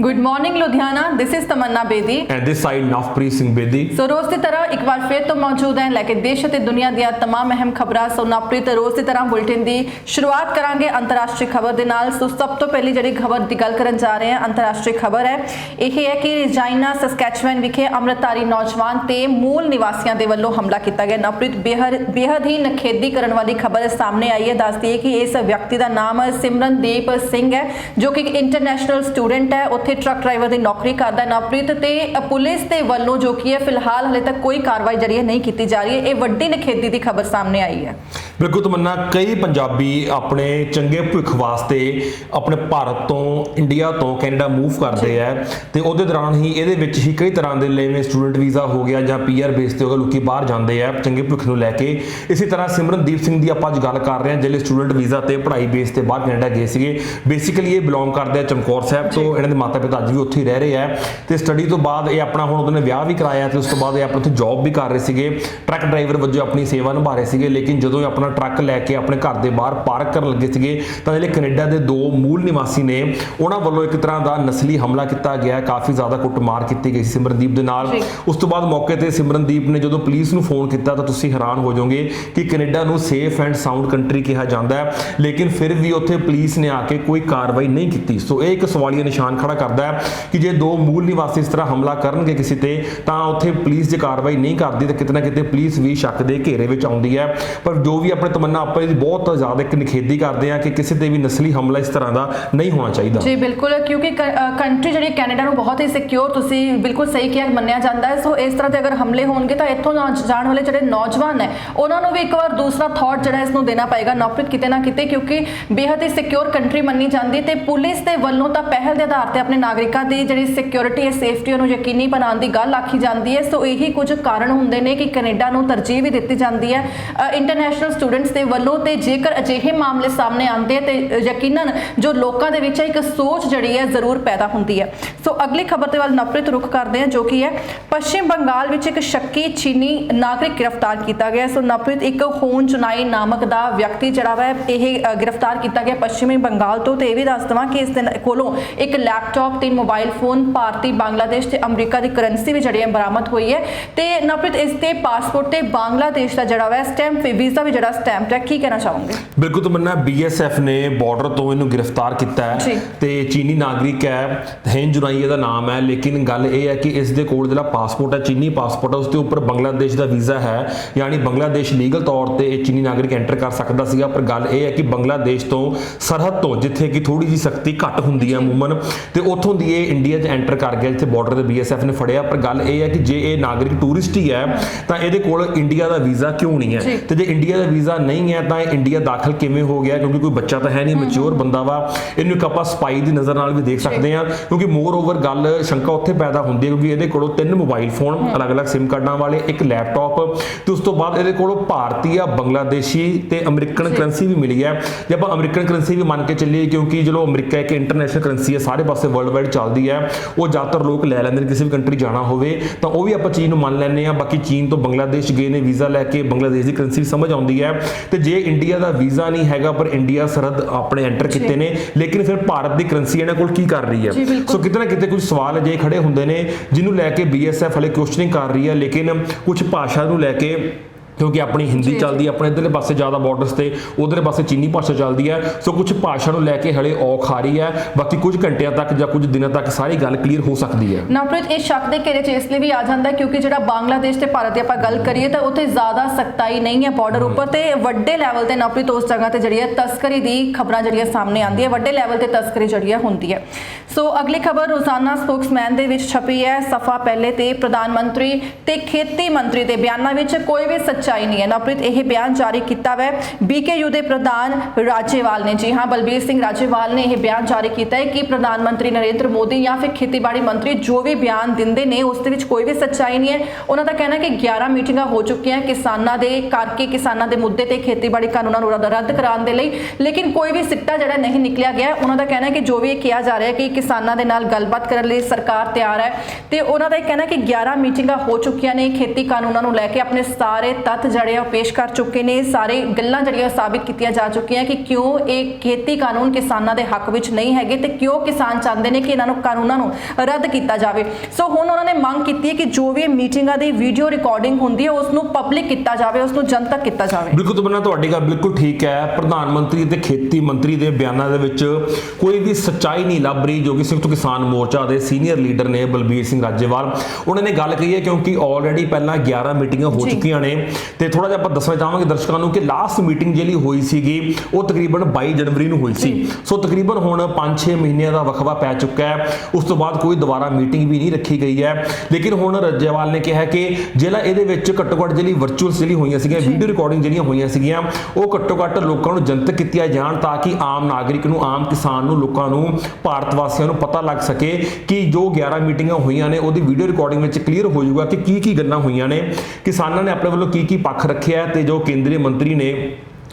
good morning Ludhiana this is Tamanna Bedi and this side Navpreet Singh Bedi so ਰੋਜ਼ ਦੀ ਤਰ੍ਹਾਂ ਇੱਕ ਵਾਰ ਫਿਰ ਤੋਂ ਮੌਜੂਦ ਹੈ ਲੈ ਕੇ ਦੇਸ਼ ਅਤੇ ਦੁਨੀਆ ਦੀਆਂ तमाम ਅਹਿਮ ਖਬਰਾਂ ਸੋ ਨਵਪ੍ਰੀਤ ਰੋਜ਼ ਦੀ ਤਰ੍ਹਾਂ ਬੁਲੇਟਿਨ ਦੀ ਸ਼ੁਰੂਆਤ ਕਰਾਂਗੇ ਅੰਤਰਰਾਸ਼ਟਰੀ ਖਬਰ ਦੇ ਨਾਲ ਸੋ ਸਭ ਤੋਂ ਪਹਿਲੀ ਜਿਹੜੀ ਖਬਰ ਦੀ ਗੱਲ ਕਰਨ ਜਾ ਰਹੇ ਹਾਂ ਅੰਤਰਰਾਸ਼ਟਰੀ ਖਬਰ ਹੈ ਇਹ ਹੈ ਕਿ ਰਜਾਈਨਾ ਸਸਕੈਚਵਨ ਵਿਖੇ ਅੰਮ੍ਰਿਤਧਾਰੀ ਨੌਜਵਾਨ ਤੇ ਮੂਲ ਨਿਵਾਸੀਆਂ ਦੇ ਵੱਲੋਂ ਹਮਲਾ ਕੀਤਾ ਗਿਆ ਨਵਪ੍ਰੀਤ ਬੇਹਦ ਬੇਹਦ ਹੀ ਨਖੇਦੀ ਕਰਨ ਵਾਲੀ ਖਬਰ ਸਾਹਮਣੇ ਆਈ ਹੈ ਦੱਸਦੀ ਹੈ ਕਿ ਇਸ ਵਿਅਕਤੀ ਦਾ ਨਾਮ ਸਿਮਰਨਦੀਪ ਸਿੰਘ ਹੈ ਜੋ ਕਿ ਇੱਕ ਇੰਟਰਨੈਸ਼ਨਲ ਸਟੂਡੈਂਟ ਹੈ ਉੱਥੇ ਟਰੱਕ ਡਰਾਈਵਰ ਦੀ ਨੌਕਰੀ ਕਰਦਾ ਨਵਪ੍ਰੀਤ ਤੇ ਪੁਲਿਸ ਦੇ ਵੱਲੋਂ ਜੋ ਕਿ ਹੈ, ਫਿਲਹਾਲ ਹਲੇ ਤੱਕ ਕੋਈ ਕਾਰਵਾਈ ਜਿਹੜੀ ਹੈ ਨਹੀਂ ਕੀਤੀ ਜਾ ਰਹੀ ਹੈ। ਇਹ ਵੱਡੀ ਨਖੇਦੀ ਦੀ ਖਬਰ ਸਾਹਮਣੇ ਆਈ ਹੈ। ਬਿਲਕੁਲ ਤਮੰਨਾ ਕਈ ਪੰਜਾਬੀ ਆਪਣੇ ਚੰਗੇ ਭਵਿੱਖ ਵਾਸਤੇ ਆਪਣੇ ਭਾਰਤ ਤੋਂ ਇੰਡੀਆ ਤੋਂ ਕੈਨੇਡਾ ਮੂਵ ਕਰਦੇ ਆ ਤੇ ਉਹਦੇ ਦੌਰਾਨ ਹੀ ਇਹਦੇ ਵਿੱਚ ਹੀ ਕਈ ਤਰ੍ਹਾਂ ਦੇ ਲੈਵੇਂ ਸਟੂਡੈਂਟ ਵੀਜ਼ਾ ਹੋ ਗਿਆ ਜਾਂ ਪੀਆਰ ਬੇਸ ਤੇ ਹੋ ਗਿਆ ਲੋਕੀ ਬਾਹਰ ਜਾਂਦੇ ਆ ਚੰਗੇ ਭਵਿੱਖ ਨੂੰ ਲੈ ਕੇ। ਇਸੇ ਤਰ੍ਹਾਂ ਸਿਮਰਨਦੀਪ ਸਿੰਘ ਦੀ ਆਪਾਂ ਅੱਜ ਗੱਲ ਕਰ ਰਹੇ ਹਾਂ ਜਿਹੜੇ ਸਟੂਡੈਂਟ ਵੀਜ਼ਾ ਤੇ ਪੜ੍ਹਾਈ ਬੇਸ ਤੇ ਬਾਹਰ ਕੈਨੇਡਾ ਗਏ ਸੀਗੇ। ਬੇਸਿਕਲੀ ਇਹ ਬਿਲੋਂਗ ਕਰਦੇ ਆ ਚਮਕੌਰ ਸਾਹਿਬ ਤੋਂ ਇਹਨਾਂ ਦੇ ਮਾਤਾ ਪਿਤਾ ਅੱਜ ਵੀ ਉੱਥੇ ਹੀ ਰਹਿ ਰਹੇ ਆ ਤੇ ਸਟੱਡੀ ਤੋਂ ਬਾਅਦ ਇਹ ਆਪਣਾ ਹੁਣ ਉਹਨਾਂ ਵਿਆਹ ਵੀ ਕਰਾਇਆ ਤੇ ਉਸ ਤੋਂ ਬਾਅਦ ਇਹ ਆਪਣਾ ਉੱਥੇ ਜੌਬ ਵੀ ਕਰ ਰਹੇ ਸੀਗੇ। ਟਰੱਕ ਡਰਾਈਵਰ ਵਜੋਂ ਆਪਣੀ ਸੇਵਾ ਨਿਭਾ ਰਹੇ ਸੀਗੇ ਲੇਕਿਨ ਜਦੋਂ ਇਹ ਆਪਣਾ ਟਰੱਕ ਲੈ ਕੇ ਆਪਣੇ ਘਰ ਦੇ ਬਾਹਰ ਪਾਰਕ ਕਰਨ ਲੱਗੇ ਸੀਗੇ। ਤਾਂ ਜਿਹੜੇ ਕੈਨੇਡਾ ਦੇ ਦੋ ਮੂਲ ਨਿਵਾਸੀ ਨੇ ਉਹਨਾਂ ਵੱਲੋਂ ਇੱਕ ਤਰ੍ਹਾਂ ਦਾ ਨਸਲੀ ਹਮਲਾ ਕੀਤਾ ਗਿਆ। ਕਾਫੀ ਜ਼ਿਆਦਾ ਕੁੱਟਮਾਰ ਕੀਤੀ ਗਈ ਸਿਮਰਨਦੀਪ ਦੇ ਨਾਲ। ਉਸ ਤੋਂ ਬਾਅਦ ਮੌਕੇ ਤੇ ਸਿਮਰਨਦੀਪ ਨੇ ਜਦੋਂ ਪੁਲਿਸ ਨੂੰ ਫੋਨ ਕੀਤਾ ਤਾਂ ਤੁਸੀਂ ਹੈਰਾਨ ਹੋ ਜਾਓਗੇ ਕਿ ਕੈਨੇਡਾ ਨੂੰ ਸੇਫ ਐਂਡ ਸਾਊਂਡ ਕੰਟਰੀ ਕਿਹਾ ਜਾਂਦਾ ਹੈ। ਲੇਕਿਨ ਫਿਰ ਵੀ ਉੱਥੇ ਪੁਲਿਸ ਨੇ ਆ ਕੇ ਕੋਈ ਕਾਰਵਾਈ ਨਹੀਂ ਕੀਤੀ। ਸੋ ਇਹ ਇੱਕ ਸਵਾਲੀਆ ਨਿਸ਼ਾਨ ਖੜਾ ਕਰਦਾ ਹੈ ਕਿ ਜੇ ਦੋ ਮੂਲ ਨਿਵਾਸੀ ਇਸ ਤਰ੍ਹਾਂ ਹਮਲਾ ਕਰਨਗੇ ਕਿਸੇ ਤੇ ਤਾਂ ਉੱਥੇ ਪੁਲਿਸ ਜੇ ਕਾਰਵਾਈ ਨਹੀਂ ਕਰਦੀ ਤਾਂ ਕਿਤੇ ਨਾ ਕਿਤੇ ਪੁਲਿਸ ਵੀ ਸ਼ੱਕ ਦੇ ਘੇਰੇ ਵਿੱਚ ਆਉਂਦੀ ਹੈ। ਪਰ ਜੋ ਵੀ ਆਪਣੇ ਤਮੰਨਾ ਆਪਾਂ ਇਹਦੀ ਬਹੁਤ ਜ਼ਿਆਦਾ ਇੱਕ ਨਿਖੇਧੀ ਕਰਦੇ ਆ ਕਿ ਕਿਸੇ ਤੇ ਵੀ ਨਸਲੀ ਹਮਲਾ ਇਸ ਤਰ੍ਹਾਂ ਦਾ ਨਹੀਂ ਹੋਣਾ ਚਾਹੀਦਾ। ਜੀ, ਬਿਲਕੁਲ, ਕਿਉਂਕਿ ਕੰਟਰੀ ਜਿਹੜੀ ਕੈਨੇਡਾ ਨੂੰ ਬਹੁਤ ਹੀ ਸਿਕਿਉਰ ਤੁਸੀਂ ਬਿਲਕੁਲ ਸਹੀ ਕਿਹਾ ਮੰਨਿਆ ਜਾਂਦਾ ਹੈ। ਸੋ ਇਸ ਤਰ੍ਹਾਂ ਦੇ ਅਗਰ ਹਮਲੇ ਹੋਣਗੇ ਤਾਂ ਇੱਥੋਂ ਜਾਣ ਵਾਲੇ ਜਿਹੜੇ ਨੌਜਵਾਨ ਹੈ, ਉਹਨਾਂ ਨੂੰ ਵੀ ਇੱਕ ਵਾਰ ਦੂਸਰਾ ਥਾਟ ਜਿਹੜਾ ਇਸ ਨੂੰ ਦੇਣਾ ਪਏਗਾ ਨੌਕਰੀਤ ਕਿਤੇ ਨਾ ਕਿਤੇ, ਕਿਉਂਕਿ ਬੇਹੱਦ ਹੀ ਸਿਕਿਉਰ ਕੰਟਰੀ ਮੰਨੀ ਜਾਂਦੀ ਹੈ ਤੇ ਪੁਲਿਸ ਦੇ ਵੱਲੋਂ ਤਾਂ ਪਹਿਲ ਦੇ ਆਧਾਰ ਤੇ ਆਪਣੇ ਨਾਗਰਿਕਾਂ ਦੀ ਜਿਹੜੀ ਸਿਕਿਉਰਿਟੀ ਹੈ ਸੇਫਟੀ ਉਹਨੂੰ ਯਕੀਨੀ ਬਣਾਉਣ ਦੀ ਗੱਲ ਆਖੀ ਜਾਂਦੀ ਹੈ। ਸੋ ਇਹੀ ਕੁਝ ਕਾਰਨ ਹੁੰਦੇ ਨੇ ਕਿ ਕੈਨੇਡਾ ਨੂੰ ਤਰਜੀਹ ਵੀ ਦਿੱਤੀ ਜਾਂਦੀ ਹੈ। ਇੰਟਰਨੈਸ਼ਨਲ ਸਟੂਡੈਂਟਸ ਦੇ ਵੱਲੋਂ ਤੇ ਜੇਕਰ ਅਜਿਹੇ ਮਾਮਲੇ ਸਾਹਮਣੇ ਆਉਂਦੇ ਆ ਤੇ ਯਕੀਨਨ ਜੋ ਲੋਕਾਂ ਦੇ ਵਿੱਚ ਇੱਕ ਸੋਚ ਜਿਹੜੀ ਹੈ ਜ਼ਰੂਰ ਪੈਦਾ ਹੁੰਦੀ ਹੈ। ਸੋ ਅਗਲੀ ਖਬਰ ਦੇ ਵੱਲ ਨਫ਼ਰਤ ਰੁਖ ਕਰਦੇ ਹਾਂ, ਜੋ ਕਿ ਹੈ, ਪੱਛਮੀ ਬੰਗਾਲ ਵਿੱਚ ਇੱਕ ਸ਼ੱਕੀ ਚੀਨੀ ਨਾਗਰਿਕ ਗ੍ਰਿਫਤਾਰ ਕੀਤਾ ਗਿਆ। ਸੋ ਨਫ਼ਰਤ ਇੱਕ ਹੋਨ ਚੁਨਾਈ ਨਾਮਕ ਦਾ ਵਿਅਕਤੀ ਜਿਹੜਾ ਵਾ, ਇਹ ਗ੍ਰਿਫਤਾਰ ਕੀਤਾ ਗਿਆ ਪੱਛਮੀ ਬੰਗਾਲ ਤੋਂ। ਤੇ ਇਹ ਵੀ ਦੱਸ ਦਵਾਂ ਕਿ ਇਸ ਦੇ ਕੋਲੋਂ ਇੱਕ ਲੈਪਟਾਪ ਤੇ ਮੋਬਾਈਲ ਫੋਨ ਭਾਰਤੀ ਬੰਗਲਾਦੇਸ਼ ਤੇ ਅਮਰੀਕਾ ਦੀ ਕਰੰਸੀ ਵੀ ਜਿਹੜੀ ਹੈ ਬਰਾਮਦ ਹੋਈ ਹੈ। ਤੇ ਨਫ਼ਰਤ ਇਸ ਤੇ ਪਾਸਪੋਰਟ ਤੇ ਬੰਗਲਾਦੇਸ਼ ਦਾ ਜਿਹੜਾ ਵਾ, ਸਟੈਂਪ, ਵੀਜ਼ਾ ਵੀ ਜਿਹੜਾ ਸਟੈਂਪ ਹੈ ਕੀ ਕਹਿਣਾ ਚਾਹੋਗੇ ਬਿਲਕੁਲ ਤਮੰਨਾ ਬੀਐਸਐਫ ਨੇ ਬਾਰਡਰ ਤੋਂ ਇਹਨੂੰ ਗ੍ਰਿਫਤਾਰ ਕੀਤਾ। ਹੈ ਤੇ ਚੀਨੀ ਨਾਗਰਿਕ ਹੈ ਹੈਨ ਜੁਨਾਈ ਇਹਦਾ ਨਾਮ ਹੈ ਲੇਕਿਨ ਗੱਲ ਇਹ ਹੈ ਕਿ ਇਸ ਦੇ ਕੋਲ ਜਿਹੜਾ ਪਾਸਪੋਰਟ ਹੈ ਚੀਨੀ ਪਾਸਪੋਰਟ ਹੈ ਉਸ ਦੇ ਉੱਪਰ ਬੰਗਲਾਦੇਸ਼ ਦਾ ਵੀਜ਼ਾ ਹੈ ਯਾਨੀ ਬੰਗਲਾਦੇਸ਼ ਲੀਗਲ ਤੌਰ ਤੇ ਇਹ ਚੀਨੀ ਨਾਗਰਿਕ ਐਂਟਰ ਕਰ ਸਕਦਾ ਸੀਗਾ ਪਰ ਗੱਲ ਇਹ ਹੈ ਕਿ ਬੰਗਲਾਦੇਸ਼ ਤੋਂ ਸਰਹੱਦ ਤੋਂ ਜਿੱਥੇ ਕਿ ਥੋੜੀ ਜੀ ਸਖਤੀ ਘੱਟ ਹੁੰਦੀ ਹੈ ਅਮੂਮਨ ਤੇ ਉੱਥੋਂ ਦੀ ਇਹ ਇੰਡੀਆ 'ਚ ਐਂਟਰ ਕਰ ਗਿਆ ਜਿੱਥੇ ਬਾਰਡਰ ਤੇ ਬੀਐਸਐਫ ਨੇ ਫੜਿਆ ਪਰ ਗੱਲ ਇਹ ਹੈ ਕਿ ਜੇ ਇਹ ਨਾਗਰਿਕ ਟੂਰਿਸਟ ਹੀ ਹੈ ਤਾਂ ਇਹਦੇ ਕੋਲ ਇੰਡੀਆ ਦਾ ਵੀਜ਼ਾ ਕਿਉਂ ਨਹੀਂ ਹੈ। ਤੇ ਜੇ ਇੰਡੀਆ ਦਾ ਵੀਜ਼ਾ ਨਹੀਂ ਹੈ ਤਾਂ ਇਹ ਇੰਡੀਆ ਦਾਖਲ ਕਿਵੇਂ ਹੋ ਗਿਆ? ਕਿਉਂਕਿ ਕੋਈ ਬੱਚਾ ਤਾਂ ਹੈ ਨਹੀਂ ਮੈਚੁਰ ਬੰਦਾ ਵਾ। ਇਹਨੂੰ ਇੱਕ ਆਪਾਂ ਸਪਾਈ ਦੀ ਨਜ਼ਰ ਨਾਲ ਵੀ ਦੇਖ ਸਕਦੇ ਹਾਂ। ਕਿਉਂਕਿ ਮੋਰ ਓਵਰ ਗੱਲ ਸ਼ੰਕਾ ਉੱਥੇ ਪੈਦਾ ਹੁੰਦੀ ਹੈ ਕਿਉਂਕਿ ਇਹਦੇ ਕੋਲੋਂ ਤਿੰਨ ਮੋਬਾਈਲ ਫੋਨ ਅਲੱਗ-ਅਲੱਗ SIM ਕਾਰਡਾਂ ਵਾਲੇ ਇੱਕ ਲੈਪਟਾਪ ਤੇ ਉਸ ਤੋਂ ਬਾਅਦ ਇਹਦੇ ਕੋਲੋਂ ਭਾਰਤੀ ਆ ਬੰਗਲਾਦੇਸ਼ੀ ਤੇ ਅਮਰੀਕਨ ਕਰੰਸੀ ਵੀ ਮਿਲੀ ਹੈ। ਜੇ ਆਪਾਂ ਅਮਰੀਕਨ ਕਰੰਸੀ ਵੀ ਮੰਨ ਕੇ ਚੱਲੀਏ ਕਿਉਂਕਿ ਜਦੋਂ ਅਮਰੀਕਾ ਇੱਕ ਇੰਟਰਨੈਸ਼ਨਲ ਕਰੰਸੀ ਹੈ ਸਾਰੇ ਪਾਸੇ ਵਰਲਡ ਵਾਈਡ ਚੱਲਦੀ ਹੈ। ਉਹ ਜ਼ਿਆਦਾਤਰ ਲੋਕ ਲੈ ਲੈਂਦੇ ਨੇ ਕਿਸੇ ਵੀ ਕੰਟਰੀ ਜਾਣਾ ਹੋਵੇ ਤਾਂ ਉਹ ਵੀ ਆਪਾਂ ਚੀਜ਼ ਨੂੰ ਮੰਨ ਲੈਂਦੇ ਆ ਬਾਕੀ ਚੀਨ ਤੋਂ ਬੰਗਲਾਦੇਸ਼ ਗਏ ਨੇ ਵੀਜ਼ਾ ਲੈ ਕੇ ਬੰਗਲਾਦੇਸ਼ ਦੀ ਕਰੰਸੀ ਸਮਝ ਆਉਂਦੀ ਹੈ। ਤੇ ਜੇ ਇੰਡੀਆ ਦਾ ਵੀਜ਼ਾ ਨਹੀਂ ਹੈਗਾ ਪਰ ਇੰਡੀਆ ਸਰਹੱਦ ਆਪਣੇ ਐਂਟਰ ਕੀਤੇ ਨੇ ਲੇਕਿਨ ਫਿਰ ਭਾਰਤ ਦੀ ਕਰੰਸੀ ਇਹਨਾਂ ਕੋਲ ਕੀ ਕਰ ਰਹੀ ਹੈ। ਸੋ ਕਿਤੇ ਨਾ ਕਿਤੇ ਕੁਝ ਸਵਾਲ ਅਜੇ ਖੜੇ ਹੁੰਦੇ ਨੇ ਜਿਹਨੂੰ ਲੈ ਕੇ ਬੀਐਸਐਫ ਹਲੇ ਕੁਐਸਚਨਿੰਗ ਕਰ ਰਹੀ ਹੈ ਲੇਕਿਨ ਕੁਝ ਭਾਸ਼ਾ ਨੂੰ ਲੈ ਕੇ ਕਿਉਂਕਿ ਆਪਣੀ ਹਿੰਦੀ। ਚੱਲਦੀ ਹੈ ਆਪਣੇ ਇਧਰਲੇ ਪਾਸੇ ਜ਼ਿਆਦਾ ਬਾਰਡਰਸ ਤੇ ਉਧਰਲੇ ਪਾਸੇ ਚੀਨੀ ਭਾਸ਼ਾ ਚੱਲਦੀ ਹੈ। ਸੋ ਕੁਝ ਭਾਸ਼ਾ ਨੂੰ ਲੈ ਕੇ ਹਲੇ ਔਖ ਆ ਰਹੀ ਹੈ। ਬਾਕੀ ਕੁਝ ਘੰਟਿਆਂ ਤੱਕ ਜਾਂ ਕੁਝ ਦਿਨਾਂ ਤੱਕ ਸਾਰੀ ਗੱਲ ਕਲੀਅਰ ਹੋ ਸਕਦੀ ਹੈ। ਨਵਪ੍ਰੀਤ ਇਹ ਸ਼ੱਕ ਦੇ ਘੇਰੇ 'ਚ ਇਸ ਲਈ ਵੀ ਆ ਜਾਂਦਾ ਹੈ ਕਿਉਂਕਿ ਜਿਹੜਾ ਬੰਗਲਾਦੇਸ਼ ਤੇ ਭਾਰਤ ਦੀ ਆਪਾਂ ਗੱਲ ਕਰੀਏ ਤਾਂ ਉੱਥੇ ਜ਼ਿਆਦਾ ਸਖਤਾਈ ਨਹੀਂ ਹੈ ਬਾਰਡਰ ਉੱਪਰ ਤੇ ਵੱਡੇ ਲੈਵਲ ਤੇ ਨਵਪ੍ਰੀਤ ਉਸ ਜਗ੍ਹਾ ਤੇ ਜਿਹੜੀ ਹੈ ਤਸਕਰੀ ਦੀ ਖਬਰਾਂ ਜਿਹੜੀਆਂ ਸਾਹਮਣੇ ਆਉਂਦੀਆਂ ਵੱਡੇ ਲੈਵਲ ਤੇ ਤਸਕਰੀ ਜਿਹੜੀ ਹੈ ਹੁੰਦੀ ਹੈ। ਸੋ ਅਗਲੀ ਖਬਰ ਰੋਜ਼ਾਨਾ ਸਪੋਕਸਮੈਨ ਦੇ ਵਿੱਚ ਛਪੀ ਹੈ। ਸਫਾ ਪਹਿਲੇ ਤੇ ਪ੍ਰਧਾਨ ਮੰਤਰੀ ਤੇ ਖੇਤੀ ਮੰਤਰੀ ਦੇ ਬਿਆਨਾਂ ਵਿੱਚ ਕੋਈ ਵੀ ਸੱਚਾਈ ਨਹੀਂ ਹੈ। ਨਵਪ੍ਰੀਤ, ਇਹ ਬਿਆਨ ਜਾਰੀ ਕੀਤਾ ਹੈ ਬੀਕੇਯੂ ਦੇ ਪ੍ਰਧਾਨ ਰਾਜੇਵਾਲ ਨੇ। ਜੀ ਹਾਂ, ਬਲਬੀਰ ਸਿੰਘ ਰਾਜੇਵਾਲ ਨੇ ਇਹ ਬਿਆਨ ਜਾਰੀ ਕੀਤਾ ਹੈ ਕਿ ਪ੍ਰਧਾਨ ਮੰਤਰੀ ਨਰਿੰਦਰ ਮੋਦੀ ਜਾਂ ਫਿਰ ਖੇਤੀਬਾੜੀ ਮੰਤਰੀ ਜੋ ਵੀ ਬਿਆਨ ਦਿੰਦੇ ਨੇ, ਉਸ ਦੇ ਵਿੱਚ ਕੋਈ ਵੀ ਸੱਚਾਈ ਨਹੀਂ ਹੈ। ਉਹਨਾਂ ਦਾ ਕਹਿਣਾ ਕਿ 11 ਮੀਟਿੰਗਾਂ ਹੋ ਚੁੱਕੀਆਂ ਕਿਸਾਨਾਂ ਦੇ ਕਰਕੇ, ਕਿਸਾਨਾਂ ਦੇ ਮੁੱਦੇ ਤੇ ਖੇਤੀਬਾੜੀ ਕਾਨੂੰਨਾਂ ਨੂੰ ਰੱਦ ਰੱਦ ਕਰਾਉਣ ਦੇ ਲਈ। ਲੇਕਿਨ ਕੋਈ ਵੀ ਸਿੱਟਾ ਜਿਹੜਾ ਨਹੀਂ ਨਿਕਲਿਆ ਗਿਆ, ਉਹਨਾਂ ਦਾ ਕਹਿਣਾ ਹੈ ਕਿ ਜੋ ਵੀ ਇਹ ਕਿਹਾ ਜਾ ਰਿਹਾ ਹੈ ਕਿ ਕਿਸਾਨਾਂ ਦੇ ਨਾਲ ਗੱਲਬਾਤ ਕਰਨ ਲਈ ਸਰਕਾਰ ਤਿਆਰ ਹੈ ਤੇ ਉਹਨਾਂ ਦਾ ਇਹ ਕਹਿਣਾ ਕਿ 11 ਮੀਟਿੰਗਾਂ ਹੋ ਚੁੱਕੀਆਂ ਨੇ, ਖੇਤੀ ਕਾਨੂੰਨਾਂ ਨੂੰ ਲੈ ਕੇ ਆਪਣੇ ਸਾਰੇ ਤੱਥ ਜਿਹੜੇ ਉਹ ਪੇਸ਼ ਕਰ ਚੁੱਕੇ ਨੇ, ਸਾਰੇ ਗੱਲਾਂ ਜਿਹੜੀਆਂ ਸਾਬਿਤ ਕੀਤੀਆਂ ਜਾ ਚੁੱਕੀਆਂ ਕਿ ਕਿਉਂ ਇਹ ਖੇਤੀ ਕਾਨੂੰਨ ਕਿਸਾਨਾਂ ਦੇ ਹੱਕ ਵਿੱਚ ਨਹੀਂ ਹੈਗੇ ਤੇ ਕਿਉਂ ਕਿਸਾਨ ਚਾਹੁੰਦੇ ਨੇ ਕਿ ਇਹਨਾਂ ਨੂੰ ਕਾਨੂੰਨਾਂ ਨੂੰ ਰੱਦ ਕੀਤਾ ਜਾਵੇ। ਸੋ ਹੁਣ ਉਹਨਾਂ ਨੇ ਮੰਗ ਕੀਤੀ ਹੈ ਕਿ ਜੋ ਵੀ ਮੀਟਿੰਗਾਂ ਦੀ ਵੀਡੀਓ ਰਿਕਾਰਡਿੰਗ ਹੁੰਦੀ ਹੈ ਉਸ ਨੂੰ ਪਬਲਿਕ ਕੀਤਾ ਜਾਵੇ ਉਸ ਨੂੰ ਜਨਤਕ ਕੀਤਾ ਜਾਵੇ। ਬਿਲਕੁਲ ਤੁਮਨਾ ਤੁਹਾਡੀ ਗੱਲ ਬਿਲਕੁਲ ਠੀਕ ਹੈ। ਪ੍ਰਧਾਨ ਮੰਤਰੀ ਤੇ ਖੇਤੀ ਮੰਤਰੀ ਦੇ ਬਿਆਨਾਂ ਦੇ ਵਿੱਚ ਕੋਈ ਵੀ ਸੱਚਾਈ ਨਹੀਂ ਲੱਭ ਰਹੀ ਜੋ ਕਿ ਸੰਯੁਕਤ ਕਿਸਾਨ ਮੋਰਚਾ ਦੇ ਸੀਨੀਅਰ ਲੀਡਰ ਨੇ ਬਲਬੀਰ ਸਿੰਘ ਰਾਜੇਵਾਲ। ਉਹਨਾਂ ਨੇ ਗੱਲ ਕਹੀ ਹੈ ਕਿਉਂਕਿ ਆਲਰੇਡੀ ਪਹਿਲਾਂ 11 ਮੀਟਿੰਗਾਂ ਹੋ। ਚੁੱਕੀਆਂ ਨੇ ਤੇ ਥੋੜਾ ਜਿਹਾ ਆਪਾਂ ਦੱਸਣਾ ਚਾਹਾਂਗੇ ਦਰਸ਼ਕਾਂ ਨੂੰ ਕਿ ਲਾਸਟ ਮੀਟਿੰਗ ਜਿਹੜੀ ਹੋਈ ਸੀਗੀ ਉਹ ਤਕਰੀਬਨ 22 ਜਨਵਰੀ ਨੂੰ ਹੋਈ ਸੀ। ਸੋ ਤਕਰੀਬਨ ਹੁਣ 5-6 ਮਹੀਨਿਆਂ ਦਾ ਵਕਫਾ ਪੈ ਚੁੱਕਾ ਹੈ। ਉਸ ਤੋਂ ਬਾਅਦ ਕੋਈ ਦੁਬਾਰਾ ਮੀਟਿੰਗ ਵੀ ਨਹੀਂ ਰੱਖੀ ਗਈ ਹੈ। ਲੇਕਿਨ ਹੁਣ ਰਾਜੇਵਾਲ ਨੇ ਕਿਹਾ ਕਿ ਜਿਹੜਾ ਇਹਦੇ ਵਿੱਚ ਘੱਟੋ ਘੱਟ ਜਿਹੜੀ ਵਰਚੁਅਲ ਜਿਹੜੀ ਹੋਈਆਂ ਸੀਗੀਆਂ ਵੀਡੀਓ ਰਿਕਾਰਡਿੰਗ ਜਿਹੜੀਆਂ ਹੋਈਆਂ ਸੀਗੀਆਂ ਉਹ ਘੱਟੋ ਘੱਟ ਲੋਕਾਂ ਨੂੰ ਜਨਤਕ ਕੀਤੀਆਂ ਜਾਣ ਤਾਂ ਕਿ ਆਮ ਨਾਗਰਿਕ ਨੂੰ ਆਮ ਕਿਸਾਨ ਨੂੰ ਲੋਕਾਂ ਨੂੰ ਭਾਰਤ ਵਾਸੀਆਂ ਨੂੰ ਪਤਾ ਲੱਗ ਸਕੇ ਕਿ ਜੋ 11 ਮੀਟਿੰਗਾਂ ਹੋਈਆਂ ਨੇ, ਉਹਦੀ ਵੀਡੀਓ ਰਿਕਾਰਡਿੰਗ ਵਿੱਚ ਕਲੀਅਰ ਹੋ ਜਾਊਗਾ ਕਿ ਕੀ ਕੀ ਗੱਲਾਂ ਹੋਈਆਂ ਨੇ। ਕਿਸਾਨਾਂ ਨੇ ਆਪਣੇ ਵੱਲੋਂ ਕੀ ਕੀ ਪੱਖ ਰੱਖਿਆ ਤੇ ਜੋ ਕੇਂਦਰੀ ਮੰਤਰੀ ਨੇ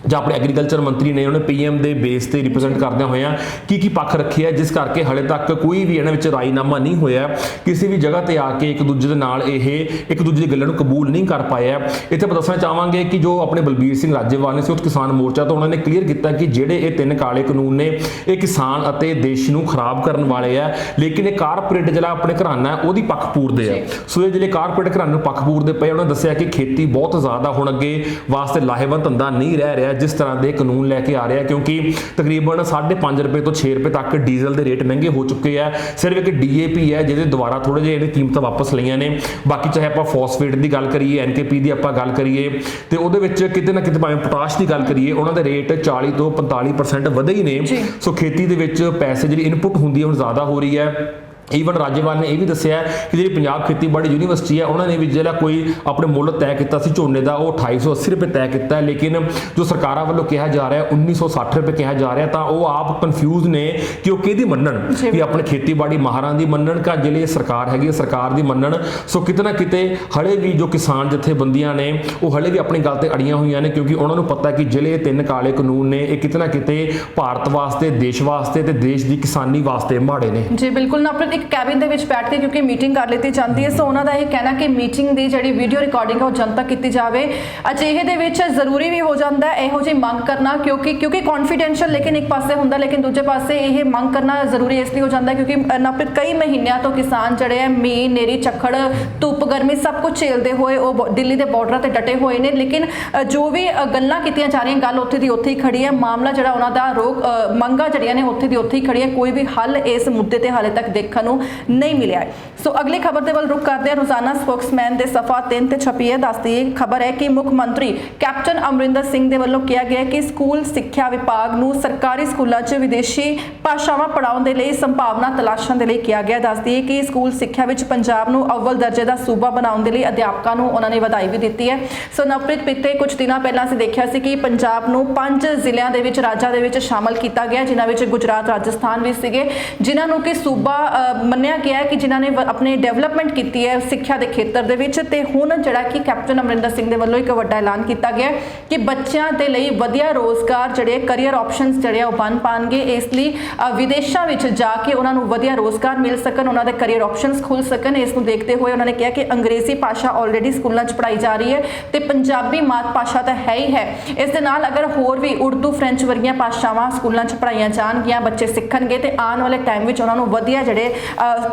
ਜਾਂ ਆਪਣੇ ਐਗਰੀਕਲਚਰ ਮੰਤਰੀ ਨੇ ਉਹਨੇ ਪੀਐਮ ਦੇ ਬੇਸ ਤੇ ਰਿਪਰੈਜ਼ੈਂਟ ਕਰਦਿਆਂ ਹੋਇਆਂ ਕੀ ਕੀ ਪੱਖ ਰੱਖਿਆ ਜਿਸ ਕਰਕੇ ਹਲੇ ਤੱਕ ਕੋਈ ਵੀ ਇਹਨਾਂ ਵਿੱਚ ਰਾਈਨਾਮਾ ਨਹੀਂ ਹੋਇਆ। ਕਿਸੇ ਵੀ ਜਗ੍ਹਾ ਤੇ ਆ ਕੇ ਇੱਕ ਦੂਜੇ ਦੇ ਨਾਲ ਇਹ ਇੱਕ ਦੂਜੇ ਦੀ ਗੱਲਾਂ ਨੂੰ ਕਬੂਲ ਨਹੀਂ ਕਰ ਪਾਇਆ। ਇੱਥੇ ਦੱਸਣਾ ਚਾਹਾਂਗੇ ਕਿ ਜੋ ਆਪਣੇ ਬਲਬੀਰ ਸਿੰਘ ਰਾਜੇਵਾਲ ਨੇ ਸੰਯੁਕਤ ਕਿਸਾਨ ਮੋਰਚਾ ਤੋਂ ਉਹਨਾਂ ਨੇ ਕਲੀਅਰ ਕੀਤਾ ਕਿ ਜਿਹੜੇ ਇਹ ਤਿੰਨ ਕਾਲੇ ਕਾਨੂੰਨ ਨੇ ਇਹ ਕਿਸਾਨ ਅਤੇ ਦੇਸ਼ ਨੂੰ ਖਰਾਬ ਕਰਨ ਵਾਲੇ ਆ। ਲੇਕਿਨ ਇਹ ਕਾਰਪੋਰੇਟ ਜਿਹੜਾ ਆਪਣੇ ਘਰਾਨਾ ਹੈ ਉਹਦੀ ਪੱਖ ਪੂਰਦੇ ਆ। ਸੋ ਇਹ ਜਿਹੜੇ ਕਾਰਪੋਰੇਟ ਘਰਾਨੇ ਨੂੰ ਪੱਖ ਪੂਰਦੇ ਪਏ ਉਹਨਾਂ ਨੇ ਦੱਸਿਆ ਕਿ ਖੇਤੀ ਬਹੁਤ ਜ਼ਿਆਦਾ ਹੁਣ ਅੱਗੇ ਵਾਸਤੇ ਲਾਹੇਵੰਦ ਧੰਦਾ ਨਹੀਂ ਰਹਿ ਰਿਹਾ। ਜਿਸ ਤਰ੍ਹਾਂ ਦੇ ਕਾਨੂੰਨ ਲੈ ਕੇ ਆ ਰਿਹਾ ਕਿਉਂਕਿ ਤਕਰੀਬਨ 5.5 ਰੁਪਏ ਤੋਂ 6 ਰੁਪਏ ਤੱਕ ਡੀਜ਼ਲ ਦੇ ਰੇਟ ਮਹਿੰਗੇ ਹੋ ਚੁੱਕੇ ਆ। ਸਿਰਫ ਇੱਕ ਡੀਏਪੀ ਹੈ ਜਿਹਦੇ ਦੁਆਰਾ ਥੋੜੇ ਜਿਹੇ ਇਹਨੇ ਕੀਮਤਾਂ ਵਾਪਸ ਲਈਆਂ ਨੇ। ਬਾਕੀ ਚਾਹੇ ਆਪਾਂ ਫਾਸਫੇਟ ਦੀ ਗੱਲ ਕਰੀਏ ਐਨਕੇਪੀ ਦੀ ਆਪਾਂ ਗੱਲ ਕਰੀਏ ਤੇ ਉਹਦੇ ਵਿੱਚ ਕਿਤੇ ਨਾ ਕਿਤੇ ਭਾਵੇਂ ਪੋਟਾਸ਼ ਦੀ ਗੱਲ ਕਰੀਏ ਉਹਨਾਂ ਦੇ ਰੇਟ 40 ਤੋਂ 45% ਵਧੇ ਹੀ ਨੇ। ਸੋ ਖੇਤੀ ਦੇ ਵਿੱਚ ਪੈਸੇ ਜਿਹੜੀ ਇਨਪੁਟ ਹੁੰਦੀ ਹੈ ਹੁਣ ਜ਼ਿਆਦਾ ਹੋ ਰਹੀ ਹੈ। ਈਵਨ ਰਾਜੇਵਾਲ ਨੇ ਇਹ ਵੀ ਦੱਸਿਆ ਕਿ ਜਿਹੜੀ ਪੰਜਾਬ ਖੇਤੀਬਾੜੀ ਯੂਨੀਵਰਸਿਟੀ ਹੈ ਉਹਨਾਂ ਨੇ ਵੀ ਜਿਹੜਾ ਕੋਈ ਆਪਣੇ ਮੁੱਲ ਤੈਅ ਕੀਤਾ ਸੀ ਝੋਨੇ ਦਾ ਉਹ 2880 ਰੁਪਏ ਤੈਅ ਕੀਤਾ ਹੈ। ਲੇਕਿਨ ਜੋ ਸਰਕਾਰਾਂ ਵੱਲੋਂ ਕਿਹਾ ਜਾ ਰਿਹਾ 1960 ਰੁਪਏ ਕਿਹਾ ਜਾ ਰਿਹਾ ਤਾਂ ਉਹ ਆਪ ਕਨਫਿਊਜ਼ ਨੇ ਕਿ ਉਹ ਕਿਹਦੀ ਮੰਨਣ। ਕਿ ਆਪਣੇ ਖੇਤੀਬਾੜੀ ਮਾਹਰਾਂ ਦੀ ਮੰਨਣ ਕਾ ਜਿਹੜੀ ਇਹ ਸਰਕਾਰ ਹੈਗੀ ਹੈ ਸਰਕਾਰ ਦੀ ਮੰਨਣ। ਸੋ ਕਿਤੇ ਨਾ ਕਿਤੇ ਹਲੇ ਵੀ ਜੋ ਕਿਸਾਨ ਜਥੇਬੰਦੀਆਂ ਨੇ ਉਹ ਹਲੇ ਵੀ ਆਪਣੀ ਗੱਲ ਤੇ ਅੜੀਆਂ ਹੋਈਆਂ ਨੇ ਕਿਉਂਕਿ ਉਹਨਾਂ ਨੂੰ ਪਤਾ ਹੈ ਕਿ ਜਿਹੜੇ ਤਿੰਨ ਕਾਲੇ ਕਾਨੂੰਨ ਨੇ ਇਹ ਕਿਤੇ ਨਾ ਕਿਤੇ ਭਾਰਤ ਵਾਸਤੇ ਦੇਸ਼ ਵਾਸਤੇ ਤੇ ਦੇਸ਼ ਦੀ ਕਿਸਾਨੀ ਵਾਸਤੇ ਮਾੜੇ ਨੇ। ਜੀ ਬਿਲਕੁਲ। ਨਾ ਆਪਣੇ ਇੱਕ ਕੈਬਿਨ ਦੇ ਵਿੱਚ ਬੈਠ ਕੇ ਕਿਉਂਕਿ ਮੀਟਿੰਗ ਕਰ ਲਈ ਜਾਂਦੀ ਹੈ ਸੋ ਉਹਨਾਂ ਦਾ ਇਹ ਕਹਿਣਾ ਕਿ ਮੀਟਿੰਗ ਦੀ ਜਿਹੜੀ ਵੀਡੀਓ ਰਿਕਾਰਡਿੰਗ ਹੈ ਉਹ ਜਨਤਕ ਕੀਤੀ ਜਾਵੇ। ਅਜਿਹੇ ਦੇ ਵਿੱਚ ਜ਼ਰੂਰੀ ਵੀ ਹੋ ਜਾਂਦਾ ਇਹੋ ਜਿਹੀ ਮੰਗ ਕਰਨਾ ਕਿਉਂਕਿ ਕਿਉਂਕਿ ਕੌਨਫੀਡੈਂਸ਼ੀਅਲ ਲੇਕਿਨ ਇੱਕ ਪਾਸੇ ਹੁੰਦਾ ਲੇਕਿਨ ਦੂਜੇ ਪਾਸੇ ਇਹ ਮੰਗ ਕਰਨਾ ਜ਼ਰੂਰੀ ਇਸ ਲਈ ਹੋ ਜਾਂਦਾ ਹੈ ਕਿਉਂਕਿ ਨਾਪਿਤ ਕਈ ਮਹੀਨਿਆਂ ਤੋਂ ਕਿਸਾਨ ਜਿਹੜੇ ਹੈ ਮੀਂਹ ਨੇਰੀ ਝੱਖੜ ਧੁੱਪ ਗਰਮੀ ਸਭ ਕੁਝ ਝੇਲਦੇ ਹੋਏ ਉਹ ਦਿੱਲੀ ਦੇ ਬਾਰਡਰਾਂ ਤੇ ਡਟੇ ਹੋਏ ਨੇ। ਲੇਕਿਨ ਜੋ ਵੀ ਗੱਲਾਂ ਕੀਤੀਆਂ ਜਾ ਰਹੀਆਂ ਗੱਲ ਉੱਥੇ ਦੀ ਉੱਥੇ ਹੀ ਖੜੀ ਹੈ। ਮਾਮਲਾ ਜਿਹੜਾ ਉਹਨਾਂ ਦਾ ਰੋਕ ਅ, ਮੰਗਾਂ ਜਿਹੜੀਆਂ ਨੇ ਉੱਥੇ ਦੀ ਉੱਥੇ ਹੀ ਖੜੀ ਹੈ। ਕੋਈ ਵੀ ਹੱਲ ਇਸ ਮੁੱਦੇ ਤੇ ਹਾਲੇ ਤੱਕ ਦੇਖਣ ਨੂੰ ਨਹੀਂ ਮਿਲਿਆ। ਹੈ ਸੋ ਅਗਲੀ ਖਬਰ ਦੇ ਵੱਲ ਰੁਕ ਕਰਦੇ ਹਾਂ। ਰੋਜ਼ਾਨਾ ਸਪੋਕਸਮੈਨ ਦੇ ਸਫਾ 3 ਤੇ ਛਪੀ ਹੈ। ਦੱਸਦੀ ਹੈ ਖਬਰ ਹੈ ਕਿ ਮੁੱਖ ਮੰਤਰੀ ਕੈਪਟਨ ਅਮਰਿੰਦਰ ਸਿੰਘ ਦੇ ਵੱਲੋਂ ਕਿਹਾ ਗਿਆ ਕਿ ਸਕੂਲ ਸਿੱਖਿਆ ਵਿਭਾਗ ਨੂੰ ਸਰਕਾਰੀ ਸਕੂਲਾਂ 'ਚ ਵਿਦੇਸ਼ੀ ਭਾਸ਼ਾਵਾਂ ਪੜ੍ਹਾਉਣ ਦੇ ਲਈ ਸੰਭਾਵਨਾ ਤਲਾਸ਼ਣ ਦੇ ਲਈ ਕਿਹਾ ਗਿਆ ਦੱਸਦੀ ਹੈ ਕਿ ਸਕੂਲ ਸਿੱਖਿਆ ਵਿੱਚ ਪੰਜਾਬ ਨੂੰ ਅਵਲ ਦਰਜੇ ਦਾ ਸੂਬਾ ਬਣਾਉਣ ਦੇ ਲਈ ਅਧਿਆਪਕਾਂ ਨੂੰ ਉਹਨਾਂ ਨੇ ਵਧਾਈ ਵੀ ਦਿੱਤੀ ਹੈ। ਸੋ ਨਵਪ੍ਰੀਤ ਪਿੱਤੇ ਕੁਝ ਦਿਨਾਂ ਪਹਿਲਾਂ ਅਸੀਂ ਦੇਖਿਆ ਸੀ ਕਿ ਪੰਜਾਬ ਨੂੰ ਪੰਜ ਜ਼ਿਲ੍ਹਿਆਂ ਦੇ ਵਿੱਚ, ਰਾਜਾਂ ਦੇ ਵਿੱਚ ਸ਼ਾਮਲ ਕੀਤਾ ਗਿਆ, ਜਿਨ੍ਹਾਂ ਵਿੱਚ ਗੁਜਰਾਤ, ਰਾਜਸਥਾਨ ਵੀ ਸੀਗੇ, ਜਿਨ੍ਹਾਂ ਨੂੰ ਕਿ ਸੂਬਾ ਮੰਨਿਆ ਗਿਆ ਹੈ ਕਿ ਜਿਨ੍ਹਾਂ ਨੇ ਵ- ਆਪਣੀ ਡਿਵੈਲਪਮੈਂਟ ਕੀਤੀ ਹੈ ਸਿੱਖਿਆ ਦੇ ਖੇਤਰ ਦੇ ਵਿੱਚ ਤੇ ਹੁਣ ਜਿਹੜਾ ਕਿ ਕੈਪਟਨ ਅਮਰਿੰਦਰ ਸਿੰਘ ਦੇ ਵੱਲੋਂ ਇੱਕ ਵੱਡਾ ਐਲਾਨ ਕੀਤਾ ਗਿਆ ਕਿ ਬੱਚਿਆਂ ਦੇ ਲਈ ਵਧੀਆ ਰੋਜ਼ਗਾਰ ਜਿਹੜੇ ਕੈਰੀਅਰ ਆਪਸ਼ਨਸ ਜਿਹੜੇ ਆ ਉਹ ਬਣ ਪਾਣਗੇ। ਇਸ ਲਈ ਵਿਦੇਸ਼ਾਂ ਵਿੱਚ ਜਾ ਕੇ ਉਹਨਾਂ ਨੂੰ ਵਧੀਆ ਰੋਜ਼ਗਾਰ ਮਿਲ ਸਕਣ, ਉਹਨਾਂ ਦੇ ਕੈਰੀਅਰ ਆਪਸ਼ਨਸ ਖੁੱਲ ਸਕਣ। ਇਸ ਨੂੰ ਦੇਖਦੇ ਹੋਏ ਉਹਨਾਂ ਨੇ ਕਿਹਾ ਕਿ ਅੰਗਰੇਜ਼ੀ ਭਾਸ਼ਾ ਆਲਰੇਡੀ ਸਕੂਲਾਂ 'ਚ ਪੜ੍ਹਾਈ ਜਾ ਰਹੀ ਹੈ ਤੇ ਪੰਜਾਬੀ ਮਾਤ ਭਾਸ਼ਾ ਤਾਂ ਹੈ ਹੀ ਹੈ। ਇਸ ਦੇ ਨਾਲ ਅਗਰ ਹੋਰ ਵੀ ਉਰਦੂ, ਫ੍ਰੈਂਚ ਵਰਗੀਆਂ ਭਾਸ਼ਾਵਾਂ ਸਕੂਲਾਂ 'ਚ ਪੜ੍ਹਾਈਆਂ ਜਾਣਗੀਆਂ, ਬੱਚੇ ਸਿੱਖਣਗੇ ਤੇ ਆਉਣ ਵਾਲੇ ਟਾਈਮ ਵਿੱਚ ਉਹਨਾਂ ਨੂੰ ਵਧੀਆ ਜਿਹੜੇ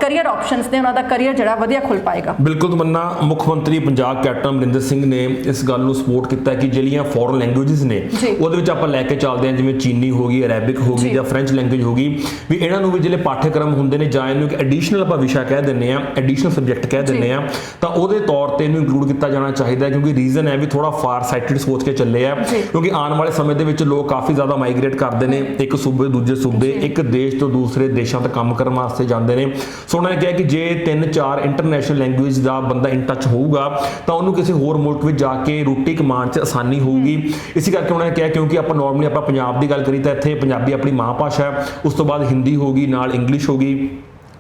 ਕੈਰੀਅਰ ਆਪਸ਼ਨਸ ਨੇ ਉਹਨਾਂ ਦਾ ਕੈਰੀਅਰ ਜਿਹੜਾ ਵਧੀਆ ਖੁੱਲ ਪਾਏਗਾ ਬਿਲਕੁਲ ਤਮੰਨਾ ਮੁੱਖ ਮੰਤਰੀ ਪੰਜਾਬ ਕੈਪਟਨ ਅਮਰਿੰਦਰ ਸਿੰਘ ਨੇ ਇਸ ਗੱਲ ਨੂੰ ਸਪੋਰਟ ਕੀਤਾ ਕਿ ਜਿਹੜੀਆਂ ਫੋਰਨ ਲੈਂਗੁਏਜਸ ਨੇ। ਉਹਦੇ ਵਿੱਚ ਆਪਾਂ ਲੈ ਕੇ ਚੱਲਦੇ ਹਾਂ ਜਿਵੇਂ ਚੀਨੀ ਹੋ ਗਈ ਅਰੈਬਿਕ ਹੋ ਗਈ ਜੀ। ਫ੍ਰੈਂਚ ਲੈਂਗੁਏਜ ਹੋ ਗਈ ਵੀ ਇਹਨਾਂ ਨੂੰ ਵੀ ਜਿਹੜੇ ਪਾਠ్యਕ੍ਰਮ ਹੁੰਦੇ ਨੇ ਜਾਂ ਇਹਨੂੰ ਇੱਕ ਐਡੀਸ਼ਨਲ ਆਪਾਂ ਵਿਸ਼ਾ ਕਹਿ ਦਿੰਨੇ ਆ ਐਡੀਸ਼ਨਲ ਸਬਜੈਕਟ ਕਹਿ ਦਿੰਨੇ ਆ ਤਾਂ ਉਹਦੇ ਤੌਰ ਤੇ ਇਹਨੂੰ ਇਨਕਲੂਡ ਕੀਤਾ ਜਾਣਾ ਚਾਹੀਦਾ ਕਿਉਂਕਿ ਰੀਜ਼ਨ ਹੈ ਵੀ ਥੋੜਾ ਫਾਰ ਸਾਈਟਡ ਸੋਚ ਕੇ ਚੱਲੇ ਆ। ਕਿਉਂਕਿ ਆਉਣ ਵਾਲੇ ਸਮੇਂ ਦੇ ਵਿੱਚ ਲੋਕ ਕਾਫੀ ਜ਼ਿਆਦਾ ਮਾਈਗ੍ਰੇਟ ਕਰਦੇ ਨੇ ਇੱਕ ਸੂਬੇ ਦੂਜੇ ਸੂਬੇ ਇੱਕ ਦੇਸ਼ ਤੋਂ ਦੂਸਰੇ ਦੇਸ਼ਾਂ ਤੱਕ ਕੰਮ ਕਰਨ ਵਾਸਤੇ ਜਾਂਦੇ ਨੇ ਸੋ ਉਹਨਾਂ ਨੇ ਕਿਹਾ ਕਿ ਜੇ ਤਿੰਨ ਚਾਰ ਇੰਟਰਨੈਸ਼ਨਲ ਲੈਂਗੁਏਜ ਦਾ ਬੰਦਾ ਇਨ ਟੱਚ ਹੋਊਗਾ ਤਾਂ ਉਹਨੂੰ ਕਿਸੇ ਹੋਰ ਮੁਲਕ ਵਿੱਚ ਜਾ ਕੇ ਰੋਟੀ ਕਮਾਉਣ 'ਚ ਆਸਾਨੀ ਹੋਊਗੀ। ਇਸੇ ਕਰਕੇ ਉਹਨਾਂ ਨੇ ਕਿਹਾ ਕਿਉਂਕਿ ਆਪਾਂ ਨਾਰਮਲੀ ਆਪਾਂ ਪੰਜਾਬ ਦੀ ਗੱਲ ਕਰੀ ਤਾਂ ਇੱਥੇ ਪੰਜਾਬੀ ਆਪਣੀ ਮਾਂ ਭਾਸ਼ਾ ਹੈ ਉਸ ਤੋਂ ਬਾਅਦ ਹਿੰਦੀ ਹੋ ਗਈ ਨਾਲ ਇੰਗਲਿਸ਼ ਹੋ ਗਈ।